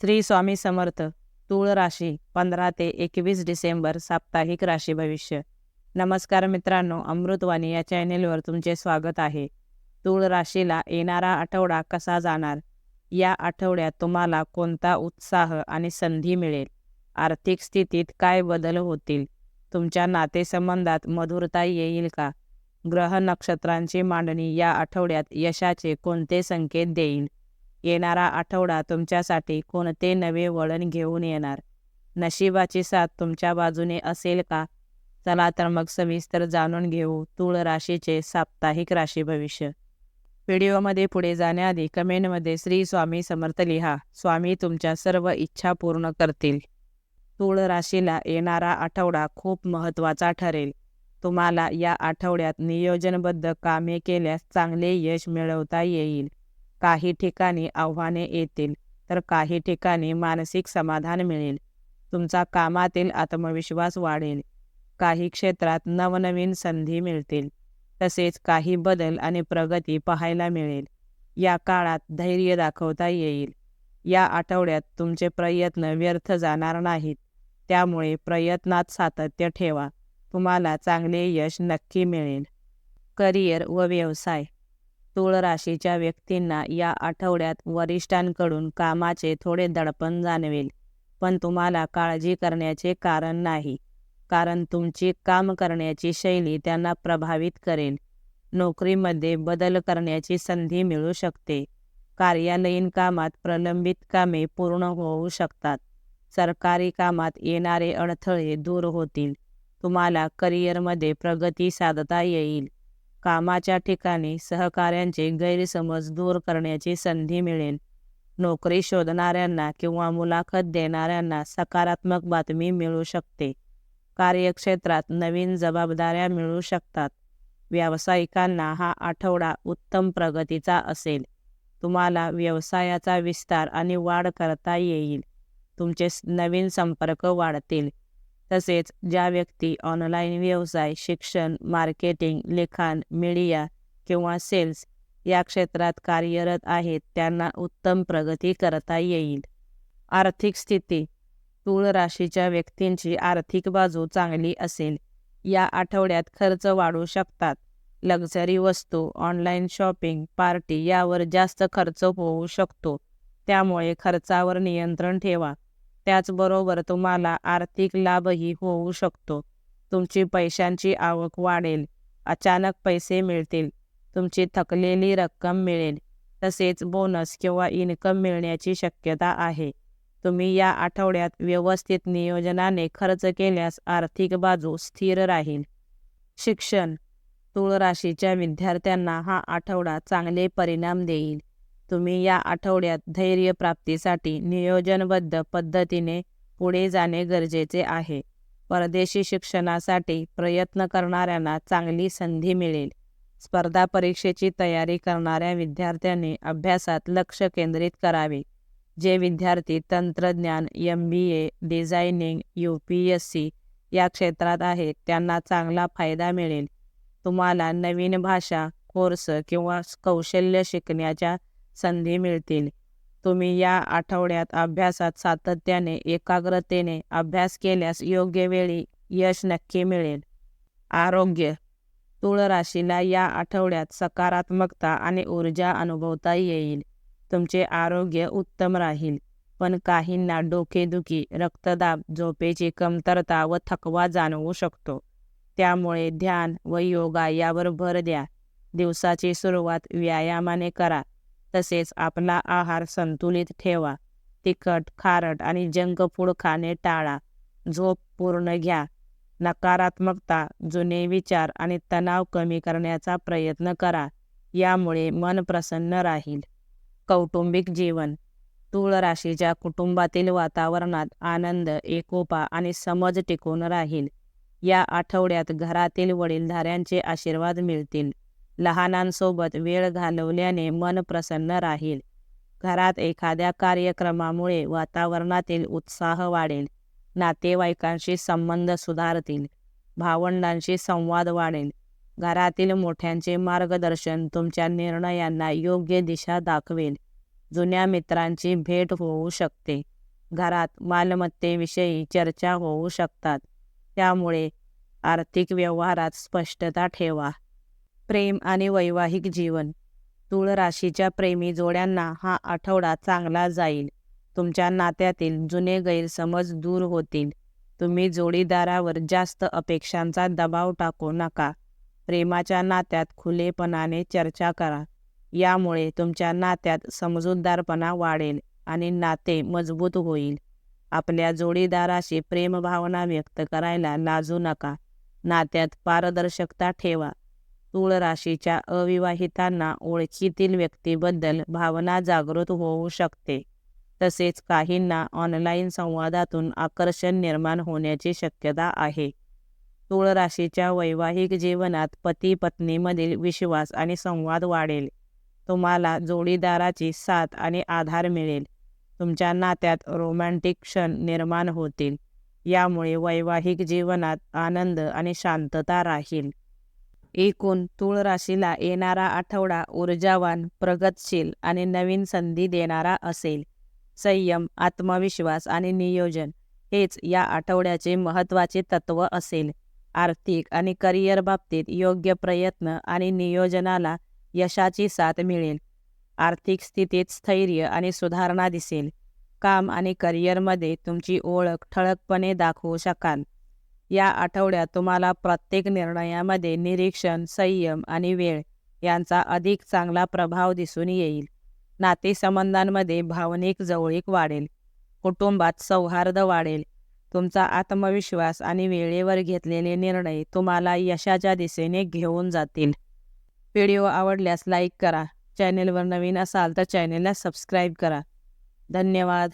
श्री स्वामी समर्थ तूळ राशी पंधरा ते एकवीस डिसेंबर साप्ताहिक राशी भविष्य. नमस्कार मित्रांनो अमृतवाणी या चॅनेलवर तुमचे स्वागत आहे. तूळ राशीला येणारा आठवडा कसा जाणार? या आठवड्यात तुम्हाला कोणता उत्साह आणि संधी मिळेल? आर्थिक स्थितीत काय बदल होतील? तुमच्या नातेसंबंधात मधुरता येईल का? ग्रह नक्षत्रांची मांडणी या आठवड्यात यशाचे कोणते संकेत देईल? येणारा आठवडा तुमच्यासाठी कोणते नवे वळण घेऊन येणार? नशिबाची साथ तुमच्या बाजूने असेल का? चला तर मग सविस्तर जाणून घेऊ तूळ राशीचे साप्ताहिक राशी भविष्य. व्हिडिओमध्ये पुढे जाण्याआधी कमेंटमध्ये श्री स्वामी समर्थ लिहा. स्वामी तुमच्या सर्व इच्छा पूर्ण करतील. तूळ राशीला येणारा आठवडा खूप महत्त्वाचा ठरेल. तुम्हाला या आठवड्यात नियोजनबद्ध कामे केल्यास चांगले यश मिळवता येईल. काही ठिकाणी आव्हाने येतील तर काही ठिकाणी मानसिक समाधान मिळेल. तुमचा कामातील आत्मविश्वास वाढेल. काही क्षेत्रात नवनवीन संधी मिळतील. तसेच काही बदल आणि प्रगती पाहायला मिळेल. या काळात धैर्य दाखवता येईल. या आठवड्यात तुमचे प्रयत्न व्यर्थ जाणार नाहीत. त्यामुळे प्रयत्नात सातत्य ठेवा. तुम्हाला चांगले यश नक्की मिळेल. करिअर व व्यवसाय. तूळ राशीच्या व्यक्तींना या आठवड्यात वरिष्ठांकडून कामाचे थोडे दडपण जाणवेल. पण तुम्हाला काळजी करण्याचे कारण नाही. कारण तुमची काम करण्याची शैली त्यांना प्रभावित करेल. नोकरीमध्ये बदल करण्याची संधी मिळू शकते. कार्यालयीन कामात प्रलंबित कामे पूर्ण होऊ शकतात. सरकारी कामात येणारे अडथळे दूर होतील. तुम्हाला करिअरमध्ये प्रगती साधता येईल. कामाच्या ठिकाणी सहकाऱ्यांचे गैरसमज दूर करण्याची संधी मिळेल. नोकरी शोधणाऱ्यांना किंवा मुलाखत देणाऱ्यांना सकारात्मक बातमी मिळू शकते. कार्यक्षेत्रात नवीन जबाबदाऱ्या मिळू शकतात. व्यावसायिकांना हा आठवडा उत्तम प्रगतीचा असेल. तुम्हाला व्यवसायाचा विस्तार आणि वाढ करता येईल. तुमचे नवीन संपर्क वाढतील. तसेच ज्या व्यक्ती ऑनलाईन व्यवसाय शिक्षण मार्केटिंग लिखाण मीडिया किंवा सेल्स या क्षेत्रात कार्यरत आहेत त्यांना उत्तम प्रगती करता येईल. आर्थिक स्थिती तूळ राशीच्या व्यक्तींची आर्थिक बाजू चांगली असेल या आठवड्यात खर्च वाढू शकतात. लक्झरी वस्तू ऑनलाईन शॉपिंग पार्टी यावर जास्त खर्च होऊ शकतो. त्यामुळे खर्चावर नियंत्रण ठेवा. त्याचबरोबर तुम्हाला आर्थिक लाभही होऊ शकतो. तुमची पैशांची आवक वाढेल. अचानक पैसे मिळतील. तुमची थकलेली रक्कम मिळेल. तसेच बोनस किंवा इन्कम मिळण्याची शक्यता आहे. तुम्ही या आठवड्यात व्यवस्थित नियोजनाने खर्च केल्यास आर्थिक बाजू स्थिर राहील. शिक्षण. तूळ राशीच्या विद्यार्थ्यांना हा आठवडा चांगले परिणाम देईल. तुम्ही या आठवड्यात धैर्य प्राप्तीसाठी नियोजनबद्ध पद्धतीने पुढे जाणे गरजेचे आहे. परदेशी शिक्षणासाठी प्रयत्न करणाऱ्यांना चांगली संधी मिळेल. स्पर्धा परीक्षेची तयारी करणाऱ्या विद्यार्थ्यांनी अभ्यासात लक्ष केंद्रित करावे. जे विद्यार्थी तंत्रज्ञान M B A designing U P S C या क्षेत्रात आहेत त्यांना चांगला फायदा मिळेल. तुम्हाला नवीन भाषा कोर्स किंवा कौशल्य शिकण्याच्या संधी मिळतील. तुम्ही या आठवड्यात अभ्यासात सातत्याने एकाग्रतेने अभ्यास केल्यास योग्य वेळी यश नक्की मिळेल. आरोग्य. तुळ राशीला या आठवड्यात सकारात्मकता आणि ऊर्जा अनुभवता येईल. तुमचे आरोग्य उत्तम राहील. पण काहींना डोकेदुखी रक्तदाब झोपेची कमतरता व थकवा जाणवू शकतो. त्यामुळे ध्यान व योगा यावर भर द्या. दिवसाची सुरुवात व्यायामाने करा. तसेच आपला आहार संतुलित ठेवा. तिखट खारट आणि जंक फूड खाणे टाळा. झोप पूर्ण घ्या. नकारात्मकता जुने विचार आणि तणाव कमी करण्याचा प्रयत्न करा. यामुळे मन प्रसन्न राहील. कौटुंबिक जीवन. तूळ राशीच्या कुटुंबातील वातावरणात आनंद एकोपा आणि समज टिकून राहील. या आठवड्यात घरातील वडीलधाऱ्यांचे आशीर्वाद मिळतील. लहानांसोबत वेळ घालवल्याने मन प्रसन्न राहील. घरात एखाद्या कार्यक्रमामुळे वातावरणातील उत्साह वाढेल. नातेवाईकांशी संबंध सुधारतील. भावंडांशी संवाद वाढेल. घरातील मोठ्यांचे मार्गदर्शन तुमच्या निर्णयांना योग्य दिशा दाखवेल. जुन्या मित्रांची भेट होऊ शकते. घरात मालमत्तेविषयी चर्चा होऊ शकतात. त्यामुळे आर्थिक व्यवहारात स्पष्टता ठेवा. प्रेम आणि वैवाहिक जीवन. तूळ राशीच्या प्रेमी जोड्यांना हा आठवडा चांगला जाईल. तुमच्या नात्यातील जुने गैरसमज दूर होतील. तुम्ही जोडीदारावर जास्त अपेक्षांचा दबाव टाकू नका. प्रेमाच्या नात्यात खुलेपणाने चर्चा करा. यामुळे तुमच्या नात्यात समजूतदारपणा वाढेल आणि नाते मजबूत होईल. आपल्या जोडीदाराशी प्रेमभावना व्यक्त करायला लाजू नका. नात्यात पारदर्शकता ठेवा. तूळ राशीच्या अविवाहितांना ओळखीतील व्यक्तीबद्दल भावना जागृत होऊ शकते. तसेच काहींना ऑनलाईन संवादातून आकर्षण निर्माण होण्याची शक्यता आहे. तूळ राशीच्या वैवाहिक जीवनात पती पत्नीमधील विश्वास आणि संवाद वाढेल. तुम्हाला जोडीदाराची साथ आणि आधार मिळेल. तुमच्या नात्यात रोमॅन्टिक क्षण निर्माण होतील. यामुळे वैवाहिक जीवनात आनंद आणि शांतता राहील. एकूण तूळ राशीला येणारा आठवडा ऊर्जावान प्रगतशील आणि नवीन संधी देणारा असेल. संयम आत्मविश्वास आणि नियोजन हेच या आठवड्याचे महत्त्वाचे तत्त्व असेल. आर्थिक आणि करिअर बाबतीत योग्य प्रयत्न आणि नियोजनाला यशाची साथ मिळेल. आर्थिक स्थितीत स्थैर्य आणि सुधारणा दिसेल. काम आणि करिअरमध्ये तुमची ओळख ठळकपणे दाखवू शकाल. या आठवड्यात तुम्हाला प्रत्येक निर्णयामध्ये निरीक्षण संयम आणि वेळ यांचा अधिक चांगला प्रभाव दिसून येईल. नातेसंबंधांमध्ये भावनिक जवळीक वाढेल. कुटुंबात सौहार्द वाढेल. तुमचा आत्मविश्वास आणि वेळेवर घेतलेले निर्णय तुम्हाला यशाच्या दिशेने घेऊन जातील. व्हिडिओ आवडल्यास लाईक करा. चॅनेलवर नवीन असाल तर चॅनेलला सबस्क्राईब करा. धन्यवाद.